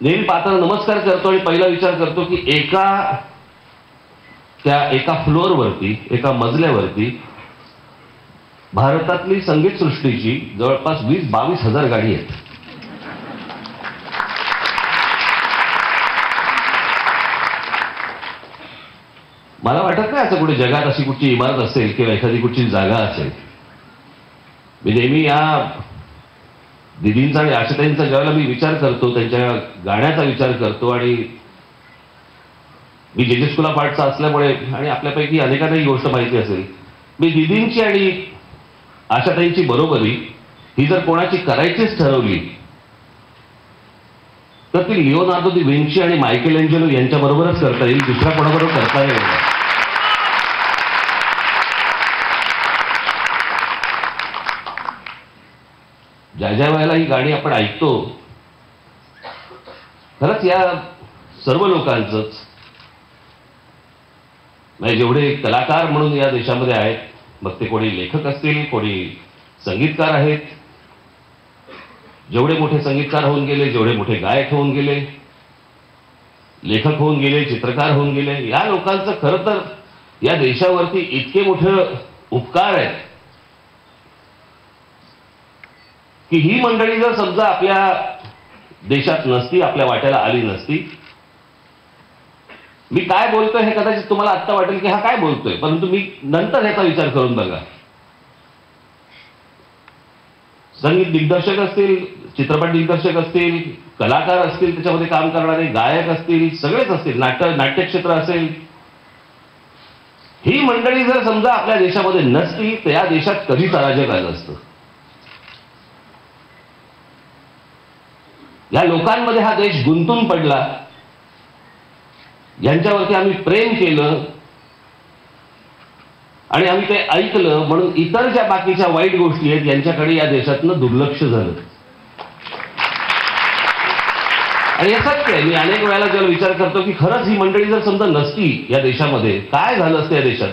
नेहमी पाहताना नमस्कार करतो आणि पहिला विचार करतो की एका त्या एका फ्लोअरवरती एका मजल्यावरती भारतातली संगीत सृष्टीची जवळपास वीस बावीस हजार गाडी आहेत. मला वाटत नाही असं कुठे जगात अशी कुठची इमारत असेल किंवा एखादी कुठची जागा असेल. मी नेहमी या दिदींचा आणि आशाताईंचा ज्यावेळेला मी विचार करतो त्यांच्या गाण्याचा विचार करतो आणि मी जे स्कुला स्कूल असल्यामुळे आणि आपल्यापैकी अनेकांना ही गोष्ट माहिती असेल मी दिदींची आणि आशाताईंची बरोबरी ही जर कोणाची करायचीच ठरवली तर ती लिओनार्दो दी विंची आणि मायकेल एंजेलो यांच्याबरोबरच करता येईल दुसऱ्या कोणाबरोबर करता येईल ज्या ज्या वेळेला ही गाणी आपण ऐकतो खरंच या सर्व लोकांचंच म्हणजे जेवढे कलाकार म्हणून या देशामध्ये आहेत मग ते कोणी लेखक असतील कोणी संगीतकार आहेत जेवढे मोठे संगीतकार होऊन गेले जेवढे मोठे गायक होऊन गेले लेखक होऊन गेले चित्रकार होऊन गेले या लोकांचं खरं तर या देशावरती इतके मोठे उपकार आहेत. की ही मंडळी जर समजा आपल्या देशात नसती आपल्या वाट्याला आली नसती मी काय बोलतोय हे कदाचित तुम्हाला आत्ता वाटेल की हा काय बोलतोय परंतु मी नंतर ह्याचा विचार करून बघा. संगीत दिग्दर्शक असतील चित्रपट दिग्दर्शक असतील कलाकार असतील त्याच्यामध्ये काम करणारे गायक असतील सगळेच असतील नाट्य नाट्यक्षेत्र असेल. ही मंडळी जर समजा आपल्या देशामध्ये नसती तर या देशात कधीच अराजक आलं असतं? या लोकांमध्ये हा देश गुंतून पडला. यांच्यावरती आम्ही प्रेम केलं. आणि आम्ही ते ऐकलं म्हणून इतर ज्या बाकीच्या वाईट गोष्टी आहेत यांच्याकडे या देशातनं दुर्लक्ष झालं. आणि हे सत्य आहे. मी अनेक वेळेला जर विचार करतो की खरंच ही मंडळी जर समजा नसती या देशामध्ये काय झालं असतं या देशात?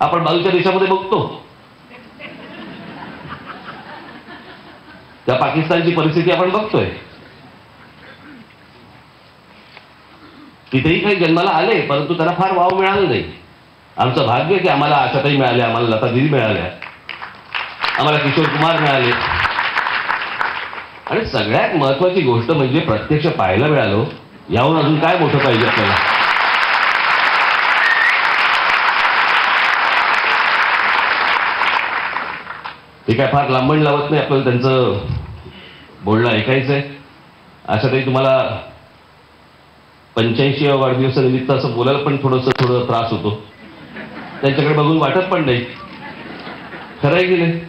आपण बाजूच्या देशामध्ये बघतो. त्या पाकिस्तानची परिस्थिती आपण बघतोय. तिथेही काही जन्माला आले परंतु त्यांना फार वाव मिळालं नाही. आमचं भाग्य की आम्हाला आशाताई मिळाल्या आम्हाला लता दिदी मिळाल्या आम्हाला किशोर कुमार मिळाले. आणि सगळ्यात महत्वाची गोष्ट म्हणजे प्रत्यक्ष पाहायला मिळालो याहून अजून काय मोठं पाहिजे आपल्याला? ते काय फार लांबण लावत नाही आपल्याला त्यांचं बोलणं ऐकायचंय? आशाताई तुम्हाला पंच्याऐंशी वाढदिवसानिमित्त असं बोलायला पण थोडंसं थोडं त्रास होतो. त्यांच्याकडे बघून वाटत पण नाही. खरं आहे की नाही?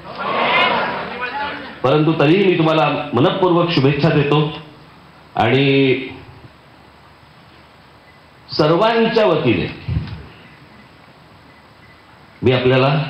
परंतु तरीही मी तुम्हाला मनपूर्वक शुभेच्छा देतो आणि सर्वांच्या वतीने मी आपल्याला